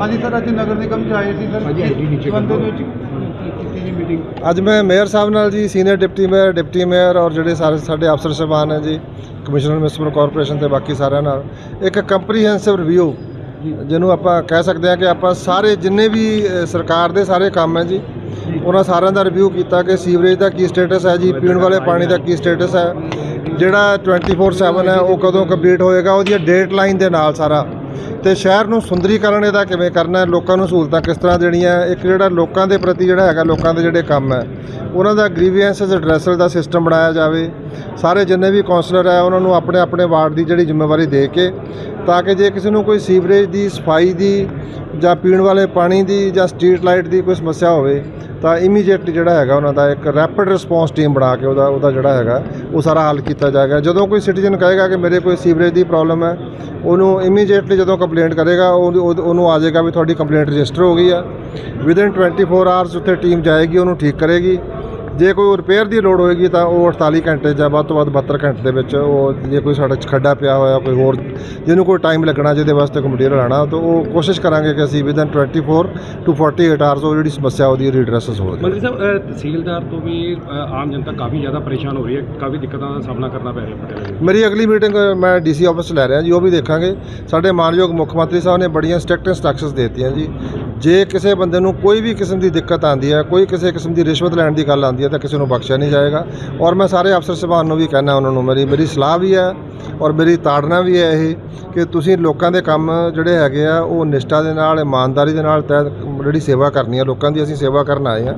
ਹਾਂਜੀ ਸਰ ਅੱਜ ਨਗਰ ਨਿਗਮ ਚ ਆਏ ਸੀ ਸਰ। ਬੰਦੇ ਵਿੱਚ ਕੀਤੀ ਜੀ ਮੀਟਿੰਗ। ਅੱਜ ਮੈਂ ਮੇਅਰ ਸਾਹਿਬ ਨਾਲ ਜੀ senior deputy mayor deputy mayor ਔਰ ਜਿਹੜੇ ਸਾਰੇ ਸਾਡੇ ਅਫਸਰ ਸਾਹਿਬਾਨ ਹੈ ਜੀ ਕਮਿਸ਼ਨਰ ਮਿਊਨਿਸਪਲ ਕਾਰਪੋਰੇਸ਼ਨ ਤੇ ਬਾਕੀ ਸਾਰਿਆਂ ਨਾਲ ਇੱਕ ਕੰਪਰੀਹੈਂਸਿਵ ਰਿਵਿਊ ਜਿਹਨੂੰ ਆਪਾਂ ਕਹਿ ਸਕਦੇ ਹਾਂ ਕਿ ਆਪਾਂ ਸਾਰੇ ਜਿੰਨੇ ਵੀ ਸਰਕਾਰ ਦੇ ਸਾਰੇ ਕੰਮ ਹੈ ਜੀ ਉਹਨਾਂ ਸਾਰਿਆਂ ਦਾ ਰਿਵਿਊ ਕੀਤਾ ਕਿ ਸੀਵਰੇਜ ਦਾ ਕੀ ਸਟੇਟਸ ਹੈ ਜੀ ਪੀਣ ਵਾਲੇ ਪਾਣੀ ਦਾ ਕੀ ਸਟੇਟਸ ਹੈ ਜਿਹੜਾ 24/7 ਹੈ ਉਹ ਕਦੋਂ ਕੰਪਲੀਟ ਹੋਏਗਾ ਉਹਦੀ ਡੇਟ ਲਾਈਨ ਦੇ ਨਾਲ ਸਾਰਾ। ਤੇ ਸ਼ਹਿਰ ਨੂੰ ਸੁੰਦਰੀਕਰਨ ਇਹਦਾ ਕਿਵੇਂ ਕਰਨਾ ਹੈ? ਲੋਕਾਂ ਨੂੰ ਸਹੂਲਤਾਂ ਕਿਸ ਤਰ੍ਹਾਂ ਦੇਣੀਆਂ? ਇੱਕ ਜਿਹੜਾ ਲੋਕਾਂ ਦੇ ਪ੍ਰਤੀ ਜਿਹੜਾ ਹੈਗਾ, ਲੋਕਾਂ ਦੇ ਜਿਹੜੇ ਕੰਮ ਹੈ, ਉਹਨਾਂ ਦਾ ਗ੍ਰੀਵੈਂਸਸ ਐਡਰੈਸਲ ਦਾ ਸਿਸਟਮ ਬਣਾਇਆ ਜਾਵੇ। ਸਾਰੇ ਜਿੰਨੇ ਵੀ ਕਾਉਂਸਲਰ ਹੈ, ਉਹਨਾਂ ਨੂੰ ਆਪਣੇ ਆਪਣੇ ਵਾਰਡ ਦੀ ਜਿਹੜੀ ਜ਼ਿੰਮੇਵਾਰੀ ਦੇ ਕੇ ਤਾਂ ਕਿ ਜੇ ਕਿਸੇ ਨੂੰ ਕੋਈ ਸੀਵਰੇਜ ਦੀ, ਸਫ਼ਾਈ ਦੀ ਜਾਂ ਪੀਣ ਵਾਲੇ ਪਾਣੀ ਦੀ ਜਾਂ ਸਟਰੀਟ ਲਾਈਟ ਦੀ ਕੋਈ ਸਮੱਸਿਆ ਹੋਵੇ, ਤਾਂ ਇਮੀਡੀਏਟਲੀ ਜਿਹੜਾ ਹੈਗਾ ਉਹਨਾਂ ਦਾ ਇੱਕ ਰੈਪਿਡ ਰਿਸਪੌਂਸ ਟੀਮ ਬਣਾ ਕੇ ਉਹਦਾ ਉਹਦਾ ਜਿਹੜਾ ਹੈਗਾ, ਉਹ ਸਾਰਾ ਹੱਲ ਕੀਤਾ ਜਾਏਗਾ। ਜਦੋਂ ਕੋਈ ਸਿਟੀਜ਼ਨ ਕਹੇਗਾ ਕਿ ਮੇਰੇ ਕੋਈ ਸੀਵਰੇਜ ਦੀ ਪ੍ਰੋਬਲਮ ਹੈ, ਉਹਨੂੰ ਇਮੀਡੀਏਟਲੀ ਜਦੋਂ ਕੰਪਲੇਂਟ ਕਰੇਗਾ ਉਹਨੂੰ ਆ ਜਾਏਗਾ ਵੀ ਤੁਹਾਡੀ ਕੰਪਲੇਂਟ ਰਜਿਸਟਰ ਹੋ ਗਈ ਆ। ਵਿਦਿਨ 24 ਆਵਰਸ ਉੱਥੇ ਟੀਮ ਜਾਏਗੀ, ਉਹਨੂੰ ਠੀਕ ਕਰੇਗੀ। ਜੇ ਕੋਈ ਰਿਪੇਅਰ ਦੀ ਲੋੜ ਹੋਏਗੀ ਤਾਂ ਉਹ 48 ਘੰਟੇ ਜਾਂ ਵੱਧ ਤੋਂ ਵੱਧ 72 ਘੰਟੇ ਦੇ ਵਿੱਚ ਉਹ ਜੇ ਕੋਈ ਸਾਡੇ 'ਚ ਖੱਡਾ ਪਿਆ ਹੋਇਆ ਕੋਈ ਹੋਰ ਜਿਹਨੂੰ ਕੋਈ ਟਾਈਮ ਲੱਗਣਾ ਜਿਹਦੇ ਵਾਸਤੇ ਕੋਈ ਮਟੀਰੀਅਲ ਆਣਾ ਤਾਂ ਉਹ ਕੋਸ਼ਿਸ਼ ਕਰਾਂਗੇ ਕਿ ਅਸੀਂ ਵਿਦਨ 24 ਟੂ 48 ਆਵਰਸ ਉਹ ਜਿਹੜੀ ਸਮੱਸਿਆ ਉਹਦੀ ਰੀਡਰੈਸਸ ਹੋ ਜਾਵੇ। ਮੰਤਰੀ ਸਾਹਿਬ ਤਹਿਸੀਲਦਾਰ ਤੋਂ ਵੀ ਆਮ ਜਨਤਾ ਕਾਫੀ ਜ਼ਿਆਦਾ ਪਰੇਸ਼ਾਨ ਹੋ ਰਹੀ ਹੈ ਕਾਫੀ ਦਿੱਕਤਾਂ ਦਾ ਸਾਹਮਣਾ ਕਰਨਾ ਪੈ ਰਿਹਾ ਪਟਿਆਲੇ ਮੇਰੀ ਅਗਲੀ ਮੀਟਿੰਗ ਮੈਂ ਡੀਸੀ ਆਫਿਸ ਲੈ ਰਿਹਾ ਜੀ ਉਹ ਵੀ ਦੇਖਾਂਗੇ। ਸਾਡੇ ਮਾਨਯੋਗ ਮੁੱਖ ਮੰਤਰੀ ਸਾਹਿਬ ਨੇ ਬੜੀਆਂ ਸਟ੍ਰਿਕਟ ਇੰਸਟਰਕਸ਼ਨਸ ਦਿੱਤੀਆਂ ਜੀ। ਜੇ ਕਿਸੇ ਬੰਦੇ ਨੂੰ ਕੋਈ ਵੀ ਕਿਸਮ ਦੀ ਦਿੱਕਤ ਆਂਦੀ ਹੈ, ਕੋਈ ਕਿਸੇ ਕਿਸਮ ਦੀ ਰਿਸ਼ਵਤ ਲੈਣ ਦੀ ਗੱਲ ਆਂਦੀ ਹੈ, ਤਾਂ ਕਿਸੇ ਨੂੰ ਬਖਸ਼ਿਆ ਨਹੀਂ ਜਾਏਗਾ। ਔਰ ਮੈਂ ਸਾਰੇ ਅਫਸਰ ਸਾਹਿਬਾਨ ਨੂੰ ਵੀ ਕਹਿਣਾ ਉਹਨਾਂ ਨੂੰ, ਮੇਰੀ ਮੇਰੀ ਸਲਾਹ ਵੀ ਹੈ ਔਰ ਮੇਰੀ ਤਾੜਨਾ ਵੀ ਹੈ ਇਹ ਕਿ ਤੁਸੀਂ ਲੋਕਾਂ ਦੇ ਕੰਮ ਜਿਹੜੇ ਹੈਗੇ ਆ, ਉਹ ਨਿਸ਼ਠਾ ਦੇ ਨਾਲ, ਇਮਾਨਦਾਰੀ ਦੇ ਨਾਲ ਤਹਿ, ਜਿਹੜੀ ਸੇਵਾ ਕਰਨੀ ਹੈ, ਲੋਕਾਂ ਦੀ ਅਸੀਂ ਸੇਵਾ ਕਰਨ ਆਏ ਆ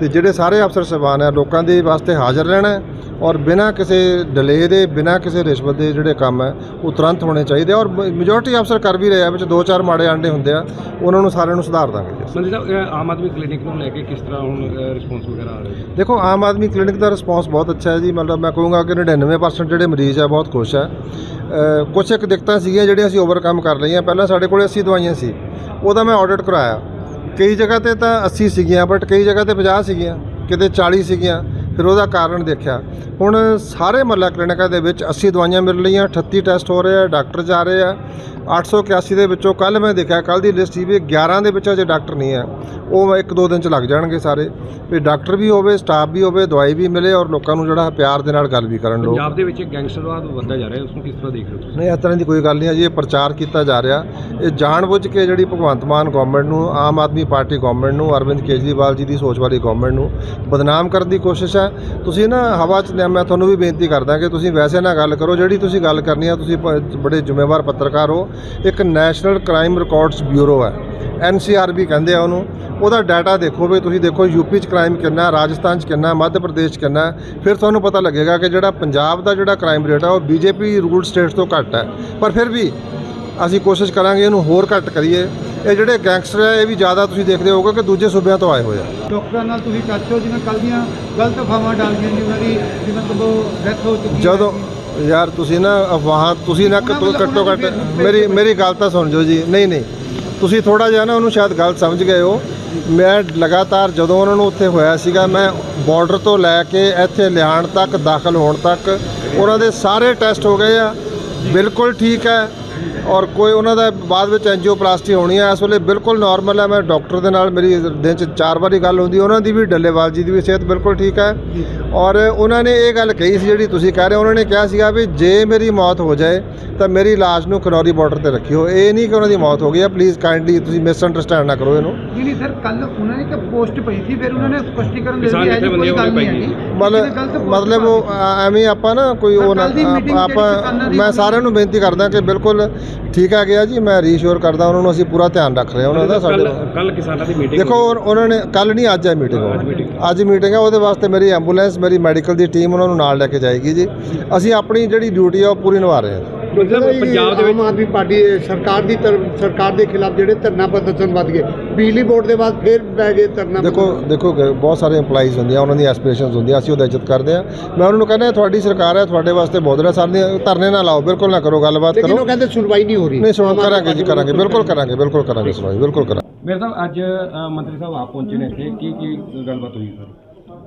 ਤੇ ਜਿਹੜੇ ਸਾਰੇ ਅਫਸਰ ਸਾਹਿਬਾਨ ਆ ਲੋਕਾਂ ਦੇ ਵਾਸਤੇ ਹਾਜ਼ਰ ਰਹਿਣਾ ਔਰ ਬਿਨਾਂ ਕਿਸੇ ਡਿਲੇ ਦੇ ਬਿਨਾਂ ਕਿਸੇ ਰਿਸ਼ਵਤ ਦੇ ਜਿਹੜੇ ਕੰਮ ਹੈ ਉਹ ਤੁਰੰਤ ਹੋਣੇ ਚਾਹੀਦੇ ਔਰ ਮੈਜੋਰਟੀ ਅਫਸਰ ਕਰ ਵੀ ਰਹੇ ਆ ਵਿੱਚ ਦੋ ਚਾਰ ਮਾੜੇ ਆਂਡੇ ਹੁੰਦੇ ਆ ਉਹਨਾਂ ਨੂੰ ਸਾਰਿਆਂ ਨੂੰ ਸੁਧਾਰ ਦਾਂਗੇ ਜੀ ਆਮ ਆਦਮੀ ਕਲੀਨਿਕ ਨੂੰ ਲੈ ਕੇ ਕਿਸ ਤਰ੍ਹਾਂ ਹੁਣ ਰਿਸਪੌਂਸ ਵਗੈਰਾ ਆ ਰਿਹਾ ਦੇਖੋ ਆਮ ਆਦਮੀ ਕਲੀਨਿਕ ਦਾ ਰਿਸਪਾਂਸ ਬਹੁਤ ਅੱਛਾ ਹੈ ਜੀ ਮਤਲਬ ਮੈਂ ਕਹੂੰਗਾ ਕਿ 99% ਜਿਹੜੇ ਮਰੀਜ਼ ਆ ਬਹੁਤ ਖੁਸ਼ ਆ। ਕੁਛ ਇੱਕ ਦਿੱਕਤਾਂ ਸੀਗੀਆਂ ਜਿਹੜੀਆਂ ਅਸੀਂ ਓਵਰਕਮ ਕਰ ਲਈਆਂ ਪਹਿਲਾਂ ਸਾਡੇ ਕੋਲ 80 ਦਵਾਈਆਂ ਸੀ ਉਹਦਾ ਮੈਂ ਆਡਿਟ ਕਰਾਇਆ। ਕਈ ਜਗ੍ਹਾ ਤੇ ਤਾਂ 80 ਸੀਗੀਆਂ ਬਟ ਕਈ ਜਗ੍ਹਾ ਤੇ 50 ਸੀਗੀਆਂ ਕਿਤੇ 40 ਸੀਗੀਆਂ। ਫਿਰ ਉਹਦਾ ਕਾਰਨ ਦੇਖਿਆ। ਹੁਣ ਸਾਰੇ ਮਹੱਲਾ ਕਲੀਨਿਕਾਂ ਦੇ ਵਿੱਚ 80 ਦਵਾਈਆਂ ਮਿਲ ਰਹੀਆਂ 38 ਟੈਸਟ ਹੋ ਰਹੇ ਆ ਡਾਕਟਰ ਜਾ ਰਹੇ ਆ। 881 ਦੇ ਵਿੱਚੋਂ ਕੱਲ ਮੈਂ ਦੇਖਿਆ ਕੱਲ ਦੀ ਲਿਸਟ ਸੀ ਵੀ 11 ਦੇ ਵਿੱਚ ਅਜੇ ਡਾਕਟਰ ਨਹੀਂ ਹੈ। ਉਹ ਇੱਕ ਦੋ ਦਿਨ ਚ ਲੱਗ ਜਾਣਗੇ ਸਾਰੇ। ਵੀ ਡਾਕਟਰ ਵੀ ਹੋਵੇ ਸਟਾਫ ਵੀ ਹੋਵੇ ਦਵਾਈ ਵੀ ਮਿਲੇ ਔਰ ਲੋਕਾਂ ਨੂੰ ਜਿਹੜਾ ਪਿਆਰ ਦੇ ਨਾਲ ਗੱਲ ਵੀ ਕਰਨ ਲੋਕ। ਪੰਜਾਬ ਦੇ ਵਿੱਚ ਗੈਂਗਸਟਰਵਾਦ ਵੱਧਦਾ ਜਾ ਰਿਹਾ ਉਸ ਨੂੰ ਕਿਸ ਤਰ੍ਹਾਂ ਦੇਖ ਰਹੇ ਹੋ ਨਹੀਂ ਇਸ ਤਰ੍ਹਾਂ ਦੀ ਕੋਈ ਗੱਲ ਨਹੀਂ ਹੈ ਜੀ ਇਹ ਪ੍ਰਚਾਰ ਕੀਤਾ ਜਾ ਰਿਹਾ। ਇਹ ਜਾਣਬੁੱਝ ਕੇ ਜਿਹੜੀ ਭਗਵੰਤ ਮਾਨ ਗਵਰਨਮੈਂਟ ਨੂੰ ਆਮ ਆਦਮੀ ਪਾਰਟੀ ਗਵਰਨਮੈਂਟ ਨੂੰ ਅਰਵਿੰਦ ਕੇਜਰੀਵਾਲ ਜੀ ਦੀ ਸੋਚ ਵਾਲੀ ਗਵਰਨਮੈਂਟ ਨੂੰ ਬਦਨਾਮ ਕਰਨ ਦੀ ਕੋਸ਼ਿਸ਼ ਹੈ। ਤੁਸੀਂ ਨਾ ਹਵਾ 'ਚ ਮੈਂ ਤੁਹਾਨੂੰ ਵੀ ਬੇਨਤੀ ਕਰਦਾ ਕਿ ਤੁਸੀਂ ਵੈਸੇ ਨਾ ਗੱਲ ਕਰੋ, ਜਿਹੜੀ ਤੁਸੀਂ ਗੱਲ ਕਰਨੀ ਆ, ਤੁਸੀਂ ਪ- ਬੜੇ ਜ਼ਿੰਮੇਵਾਰ ਪੱਤਰਕਾਰ ਹੋ। ਇੱਕ ਨੈਸ਼ਨਲ ਕ੍ਰਾਈਮ ਰਿਕਾਰਡਸ ਬਿਊਰੋ ਹੈ ਐਨਸੀਆਰਬੀ ਕਹਿੰਦੇ ਆ ਉਹਨੂੰ। ਉਹਦਾ ਡਾਟਾ ਦੇਖੋ ਵੀ ਤੁਸੀਂ ਦੇਖੋ ਯੂਪੀ 'ਚ ਕ੍ਰਾਈਮ ਕਿੰਨਾ, ਰਾਜਸਥਾਨ 'ਚ ਕਿੰਨਾ, ਮੱਧ ਪ੍ਰਦੇਸ਼ 'ਚ ਕਿੰਨਾ। ਫਿਰ ਤੁਹਾਨੂੰ ਪਤਾ ਲੱਗੇਗਾ ਕਿ ਜਿਹੜਾ ਪੰਜਾਬ ਦਾ ਜਿਹੜਾ ਕ੍ਰਾਈਮ ਰੇਟ ਆ, ਉਹ ਬੀਜੇਪੀ ਰੂਲਡ ਸਟੇਟਸ ਤੋਂ ਘੱਟ ਹੈ ਪਰ ਫਿਰ ਵੀ ਅਸੀਂ ਕੋਸ਼ਿਸ਼ ਕਰਾਂਗੇ ਇਹਨੂੰ ਹੋਰ ਘੱਟ ਕਰੀਏ। ਇਹ ਜਿਹੜੇ ਗੈਂਗਸਟਰ ਹੈ ਇਹ ਵੀ ਜ਼ਿਆਦਾ ਤੁਸੀਂ ਦੇਖਦੇ ਹੋਗੇ ਕਿ ਦੂਜੇ ਸੂਬਿਆਂ ਤੋਂ ਆਏ ਹੋਏ ਆ। ਡਾਕਟਰਾਂ ਨਾਲ ਤੁਸੀਂ ਟੱਚ ਹੋ ਜਿਵੇਂ ਕੱਲ ਦੀਆਂ ਗਲਤ ਅਫਵਾਹਾਂ ਡਾਲਦੀਆਂ ਜੀ ਉਹਨਾਂ ਦੀ ਜਿਵੇਂ ਕਦੋਂ ਡੈਥ ਹੋ ਚੁੱਕੀ ਜਦੋਂ ਯਾਰ ਤੁਸੀਂ ਨਾ ਅਫਵਾਹਾਂ ਤੁਸੀਂ ਨਾ ਘੱਟੋ ਘੱਟੋ ਮੇਰੀ ਮੇਰੀ ਗੱਲ ਤਾਂ ਸੁਣ ਜਾਓ ਜੀ। ਨਹੀਂ ਨਹੀਂ। ਤੁਸੀਂ ਥੋੜਾ ਜਿਹਾ ਨਾ ਉਹਨੂੰ ਸ਼ਾਇਦ ਗਲਤ ਸਮਝ ਗਏ ਹੋ। ਮੈਂ ਲਗਾਤਾਰ ਜਦੋਂ ਉਹਨਾਂ ਨੂੰ ਉੱਥੇ ਹੋਇਆ ਸੀਗਾ ਮੈਂ ਬਾਰਡਰ ਤੋਂ ਲੈ ਕੇ ਇੱਥੇ ਲਿਆਉਣ ਤੱਕ ਦਾਖਲ ਹੋਣ ਤੱਕ ਉਹਨਾਂ ਦੇ ਸਾਰੇ ਟੈਸਟ ਹੋ ਗਏ ਆ। ਬਿਲਕੁਲ ਠੀਕ ਹੈ। ਔਰ ਕੋਈ ਉਹਨਾਂ ਦਾ ਬਾਅਦ ਵਿੱਚ ਐਂਜੀਓਪਲਾਸਟੀ ਹੋਣੀ ਹੈ ਇਸ ਵੇਲੇ ਬਿਲਕੁਲ ਨਾਰਮਲ ਹੈ ਮੈਂ ਡਾਕਟਰ ਦੇ ਨਾਲ ਮੇਰੀ ਦਿਨ ਚ ਚਾਰ ਵਾਰੀ ਗੱਲ ਹੁੰਦੀ ਉਹਨਾਂ ਦੀ ਵੀ ਡੱਲੇਵਾਲ ਜੀ ਦੀ ਵੀ ਸਿਹਤ ਬਿਲਕੁਲ ਠੀਕ ਹੈ ਔਰ ਉਹਨਾਂ ਨੇ ਇਹ ਗੱਲ ਕਹੀ ਸੀ ਜਿਹੜੀ ਤੁਸੀਂ ਕਹਿ ਰਹੇ ਹੋ ਉਹਨਾਂ ਨੇ ਕਿਹਾ ਸੀਗਾ ਵੀ ਜੇ ਮੇਰੀ ਮੌਤ ਹੋ ਜਾਏ ਤਾਂ ਮੇਰੀ ਲਾਸ਼ ਨੂੰ ਖਨੌਰੀ ਬਾਰਡਰ ਤੇ ਰੱਖਿਓ। ਇਹ ਨਹੀਂ ਕਿ ਉਹਨਾਂ ਦੀ ਮੌਤ ਹੋ ਗਈ ਹੈ ਪਲੀਜ਼ ਕਾਈਂਡਲੀ ਤੁਸੀਂ ਮਿਸ ਅੰਡਰਸਟੈਂਡ ਨਾ ਕਰੋ ਇਹਨੂੰ। ਨਹੀਂ ਨਹੀਂ ਸਰ ਕੱਲ ਉਹਨਾਂ ਨੇ ਇੱਕ ਪੋਸਟ ਪਈ ਸੀ ਫਿਰ ਉਹਨਾਂ ਨੇ ਸਪਸ਼ਟੀਕਰਨ ਦੇ ਦਿੱਤੀ ਹੈ ਜੀ ਕੋਈ ਗੱਲ ਨਹੀਂ ਮਤਲਬ ਮਤਲਬ ਉਹ ਐਵੇਂ ਆਪਾਂ ਨਾ ਕੋਈ ਉਹ ਆਪ- ਮੈਂ ਸਾਰਿਆਂ ਨੂੰ ਬੇਨਤੀ ਕਰਦਾ ਕਿ ਬਿਲਕੁਲ ਠੀਕ ਆ ਗਿਆ ਜੀ ਮੈਂ ਰੀਸ਼ੋਰ ਕਰਦਾ ਉਹਨਾਂ ਨੂੰ ਅਸੀਂ ਪੂਰਾ ਧਿਆਨ ਰੱਖ ਰਹੇ ਹਾਂ ਉਹਨਾਂ ਦਾ ਸਾਡੇ ਕੱਲ ਕਿਸਾਨਾਂ ਦੀ ਮੀਟਿੰਗ ਦੇਖੋ ਉਹ- ਉਹਨਾਂ ਨੇ ਕੱਲ ਨਹੀਂ ਅੱਜ ਹੈ ਮੀਟਿੰਗ। ਅੱਜ ਮੀਟਿੰਗ ਹੈ ਉਹਦੇ ਵਾਸਤੇ ਮੇਰੀ ਐਂਬੂਲੈਂਸ ਮੇਰੀ ਮੈਡੀਕਲ ਦੀ ਟੀਮ ਉਹਨਾਂ ਨੂੰ ਨਾਲ ਲੈ ਕੇ ਜਾਏਗੀ ਜੀ। ਅਸੀਂ ਆਪਣੀ ਜਿਹੜੀ ਡਿਊਟੀ ਆ ਉਹ ਪੂਰੀ ਨਿਭਾ ਰਹੇ ਹਾਂ। ਮਤਲਬ ਪੰਜਾਬ ਦੇ ਵਿੱਚ ਆਮ ਆਦਮੀ ਪਾਰਟੀ ਸਰਕਾਰ ਦੀ ਤਰਫ ਸਰਕਾਰ ਦੇ ਖਿਲਾਫ ਜਿਹੜੇ ਧਰਨਾ ਪ੍ਰਦਰਸ਼ਨ ਵੱਧ ਗਏ ਬਿਜਲੀ ਬੋਰਡ ਦੇ ਬਾਅਦ ਫਿਰ ਪੈ ਗਏ ਧਰਨਾ ਦੇਖੋ ਦੇਖੋ ਬਹੁਤ ਸਾਰੇ EMPLOYEES ਹੁੰਦੀਆਂ ਉਹਨਾਂ ਦੀਆਂ ਐਸਪੀਰੇਸ਼ਨਸ ਹੁੰਦੀਆਂ ਅਸੀਂ ਉਹਦਾ ਇੱਜ਼ਤ ਕਰਦੇ ਹਾਂ। ਮੈਂ ਉਹਨਾਂ ਨੂੰ ਕਹਿੰਦਾ ਤੁਹਾਡੀ ਸਰਕਾਰ ਹੈ ਤੁਹਾਡੇ ਵਾਸਤੇ ਬਹੁਤ ਰਿਹਾ ਸਾਡੇ ਧਰਨੇ ਨਾ ਲਾਓ ਬਿਲਕੁਲ ਨਾ ਕਰੋ ਗੱਲਬਾਤ ਲੇਕਿਨ ਕਰੋ। ਉਹ ਕਹਿੰਦੇ ਸੁਣਵਾਈ ਨਹੀਂ ਹੋ ਰਹੀ। ਨਹੀਂ ਸੁਣੋ ਕਰਾਂਗੇ ਜੀ ਕਰਾਂਗੇ ਬਿਲਕੁਲ ਕਰਾਂਗੇ ਬਿਲਕੁਲ ਕਰਾਂਗੇ ਸੁਣਵਾਈ ਬਿਲਕੁਲ ਕਰਾਂਗੇ। ਮੇਰੇ ਸਾਹਿਬ ਅੱਜ ਮੰਤਰੀ ਸਾਹਿਬ ਆਪ ਪਹੁੰਚੇ ਨੇ ਇੱਥੇ ਕੀ ਕੀ ਗੱਲਬਾਤ ਹੋਈ ਸਰ?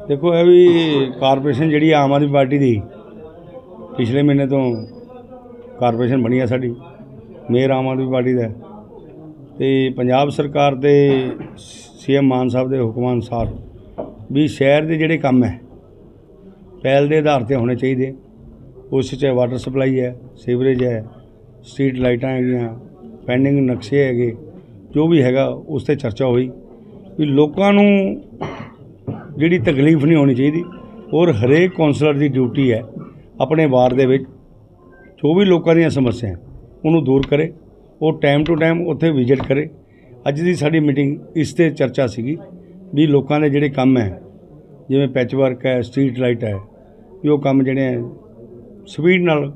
ਦੇਖੋ ਇਹ ਵੀ ਕਾਰਪੋਰੇਸ਼ਨ ਜਿਹੜੀ ਆ ਆਮ ਆਦਮੀ ਪਾਰਟੀ ਦੀ ਪਿਛਲੇ ਮਹੀਨੇ ਤੋਂ ਕਾਰਪੋਰੇਸ਼ਨ ਬਣੀ ਹੈ ਸਾਡੀ, ਮੇਅਰ ਆਮ ਆਦਮੀ ਪਾਰਟੀ ਦਾ ਹੈ। ਤੇ ਪੰਜਾਬ ਸਰਕਾਰ ਦੇ ਸੀਐਮ ਮਾਨ ਸਾਹਿਬ ਦੇ ਹੁਕਮਾਂ ਅਨੁਸਾਰ ਵੀ ਸ਼ਹਿਰ ਦੇ ਜਿਹੜੇ ਕੰਮ ਹੈ, ਪਹਿਲ ਦੇ ਆਧਾਰ ਤੇ ਹੋਣੇ ਚਾਹੀਦੇ ਉਸ 'ਚ ਵਾਟਰ ਸਪਲਾਈ ਹੈ, ਸੀਵਰੇਜ ਹੈ, ਸਟਰੀਟ ਲਾਈਟਾਂ ਹੈਗੀਆਂ, ਪੈਂਡਿੰਗ ਨਕਸ਼ੇ ਹੈਗੇ, ਜੋ ਵੀ ਹੈਗਾ ਉਸ ਤੇ ਚਰਚਾ ਹੋਈ ਵੀ ਲੋਕਾਂ ਨੂੰ ਜਿਹੜੀ ਤਕਲੀਫ ਨਹੀਂ ਹੋਣੀ ਚਾਹੀਦੀ ਔਰ ਹਰੇਕ ਕੌਂਸਲਰ ਦੀ ਡਿਊਟੀ ਹੈ ਆਪਣੇ ਵਾਰ ਦੇ ਵਿੱਚ ਜੋ ਵੀ ਲੋਕਾਂ ਦੀਆਂ ਸਮੱਸਿਆ ਉਹਨੂੰ ਦੂਰ ਕਰੇ ਉਹ ਟਾਈਮ ਟੂ ਟਾਈਮ ਉੱਥੇ ਵਿਜ਼ਿਟ ਕਰੇ। ਅੱਜ ਦੀ ਸਾਡੀ ਮੀਟਿੰਗ ਇਸ ਤੇ ਚਰਚਾ ਸੀਗੀ ਵੀ ਲੋਕਾਂ ਦੇ ਜਿਹੜੇ ਕੰਮ ਹੈ ਜਿਵੇਂ ਪੈਚ ਵਰਕ ਹੈ ਸਟਰੀਟ ਲਾਈਟ ਹੈ ਵੀ ਉਹ ਕੰਮ ਜਿਹੜੇ ਹੈ ਸਪੀਡ ਨਾਲ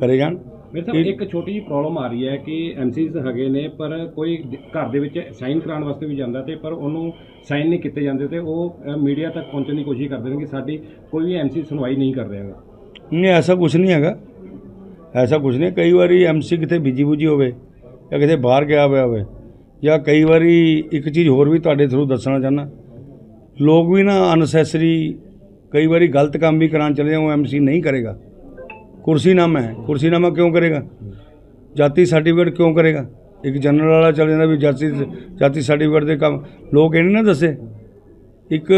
ਕਰੇ ਜਾਣ। ਮੇਰੇ ਸਾਹਿਬ ਇੱਕ ਛੋਟੀ ਜਿਹੀ ਪ੍ਰੋਬਲਮ ਆ ਰਹੀ ਹੈ ਕਿ ਐਮਸੀਜ਼ ਹੈਗੇ ਨੇ ਪਰ ਕੋਈ ਘਰ ਦੇ ਵਿੱਚ ਸਾਈਨ ਕਰਾਉਣ ਵਾਸਤੇ ਵੀ ਜਾਂਦਾ ਤੇ ਪਰ ਉਹਨੂੰ ਸਾਈਨ ਨਹੀਂ ਕੀਤੇ ਜਾਂਦੇ ਤੇ ਉਹ ਮੀਡੀਆ ਤੱਕ ਪਹੁੰਚਣ ਦੀ ਕੋਸ਼ਿਸ਼ ਕਰਦੇ ਨੇ ਕਿ ਸਾਡੀ ਕੋਈ ਵੀ ਐਮਸੀ ਸੁਣਵਾਈ ਨਹੀਂ ਕਰ ਰਿਹਾ ਹੈਗਾ। ਨਹੀਂ ਐਸਾ ਕੁਝ ਨਹੀਂ ਹੈਗਾ। ਐਸਾ ਕੁਝ ਨਹੀਂ, ਕਈ ਵਾਰੀ ਐਮਸੀ ਕਿਤੇ ਬਿਜ਼ੀ ਬੁਜੀ ਹੋਵੇ ਜਾਂ ਕਿਤੇ ਬਾਹਰ ਗਿਆ ਹੋਇਆ ਹੋਵੇ ਜਾਂ ਕਈ ਵਾਰੀ ਇੱਕ ਚੀਜ਼ ਹੋਰ ਵੀ ਤੁਹਾਡੇ ਥਰੂ ਦੱਸਣਾ ਚਾਹੁੰਦਾ। ਲੋਕ ਵੀ ਨਾ ਅਨਸੈਸਰੀ ਕਈ ਵਾਰੀ ਗਲਤ ਕੰਮ ਵੀ ਕਰਾਉਣ ਚਲੇ ਜਾਓ ਐਮਸੀ ਨਹੀਂ ਕਰੇਗਾ। ਕੁਰਸੀਨਾਮਾ ਹੈ ਕੁਰਸੀਨਾਮਾ ਕਿਉਂ ਕਰੇਗਾ? ਜਾਤੀ ਸਰਟੀਫਿਕੇਟ ਕਿਉਂ ਕਰੇਗਾ? ਇੱਕ ਜਨਰਲ ਵਾਲਾ ਚੱਲ ਜਾਂਦਾ ਵੀ ਜਾਤੀ ਜਾਤੀ ਸਰਟੀਫਿਕੇਟ ਦੇ ਕੰਮ, ਲੋਕ ਇਹ ਨਹੀਂ ਨਾ ਦੱਸੇ। ਇੱਕ,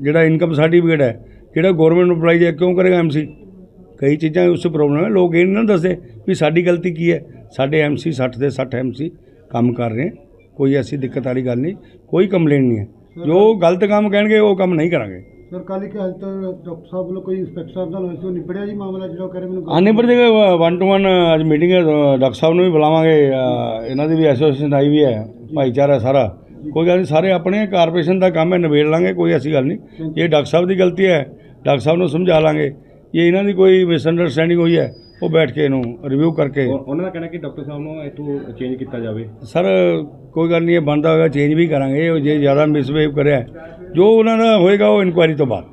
ਜਿਹੜਾ ਇਨਕਮ ਸਰਟੀਫਿਕੇਟ ਹੈ, ਜਿਹੜਾ ਗਵਰਨਮੈਂਟ ਨੂੰ ਅਪਲਾਈ ਹੈ ਕਿਉਂ ਕਰੇਗਾ ਐਮਸੀ ਕਈ ਚੀਜ਼ਾਂ ਉਸ ਪ੍ਰੋਬਲਮ ਹੈ। ਲੋਕ ਇਹ ਨਹੀਂ ਨਾ ਦੱਸਦੇ ਵੀ ਸਾਡੀ ਗਲਤੀ ਕੀ ਹੈ। ਸਾਡੇ ਐਮਸੀ 60 ਦੇ 60 ਐਮਸੀ ਕੰਮ ਕਰ ਰਹੇ। ਕੋਈ ਐਸੀ ਦਿੱਕਤ ਵਾਲੀ ਗੱਲ ਨਹੀਂ। ਕੋਈ ਕੰਪਲੇਂਟ ਨਹੀਂ ਹੈ। ਜੋ ਗਲਤ ਕੰਮ ਕਹਿਣਗੇ ਉਹ ਕੰਮ ਨਹੀਂ ਕਰਾਂਗੇ। ਸਰ ਕੱਲ ਇੱਕ ਹੈਲਥ ਡਾਕਟਰ ਸਾਹਿਬ ਵੱਲੋਂ ਕੋਈ ਇੰਸਪੈਕਟਰ ਸਾਹਿਬ ਨਾਲ ਹੋਈ ਸੀ ਉਹ ਨਿਬੜਿਆ ਜੀ ਮਾਮਲਾ ਜਿਹੜਾ ਰਹੇ ਮੈਨੂੰ ਆਨੇ ਪਰ ਦੇ ਵਨ ਟੂ ਵਨ ਅੱਜ ਮੀਟਿੰਗ ਹੈ। ਡਾਕਟਰ ਸਾਹਿਬ ਨੂੰ ਵੀ ਬੁਲਾਵਾਂਗੇ। ਇਹਨਾਂ ਦੀ ਵੀ ਐਸੋਸੀਏਸ਼ਨ ਆਈ ਵੀ ਹੈ। ਭਾਈਚਾਰਾ ਸਾਰਾ। ਕੋਈ ਗੱਲ ਨਹੀਂ ਸਾਰੇ ਆਪਣੇ ਕਾਰਪੋਰੇਸ਼ਨ ਦਾ ਕੰਮ ਹੈ ਨਿਬੇੜ ਲਾਂਗੇ ਕੋਈ ਐਸੀ ਗੱਲ ਨਹੀਂ ਇਹ ਡਾਕਟਰ ਸਾਹਿਬ ਦੀ ਗਲਤੀ ਹੈ ਡਾਕਟਰ ਸਾਹਿਬ ਨੂੰ ਸਮਝਾ ਲਾਂਗੇ। ਇਹ ਇਹਨਾਂ ਦੀ ਕੋਈ ਮਿਸਅੰਡਰਸਟੈਂਡਿੰਗ ਹੋਈ ਹੈ ਉਹ ਬੈਠ ਕੇ ਇਹਨੂੰ ਰਿਵਿਊ ਕਰਕੇ। ਉਹ- ਉਹਨਾਂ ਦਾ ਕਹਿਣਾ ਕਿ ਡਾਕਟਰ ਸਾਹਿਬ ਨੂੰ ਇੱਥੋਂ ਚੇਂਜ ਕੀਤਾ ਜਾਵੇ। ਸਰ ਕੋਈ ਗੱਲ ਨਹੀਂ ਇਹ ਬਣਦਾ ਹੋਏਗਾ ਚੇਂਜ ਵੀ ਕਰਾਂਗੇ ਉਹ ਜੇ ਜ਼ਿਆਦਾ ਮਿਸਬਿਹੇਵ ਕਰਿਆ ਜੋ ਉਹਨਾਂ ਦਾ ਹੋਏਗਾ ਉਹ ਇਨਕੁਆਇਰੀ ਤੋਂ ਬਾਅਦ।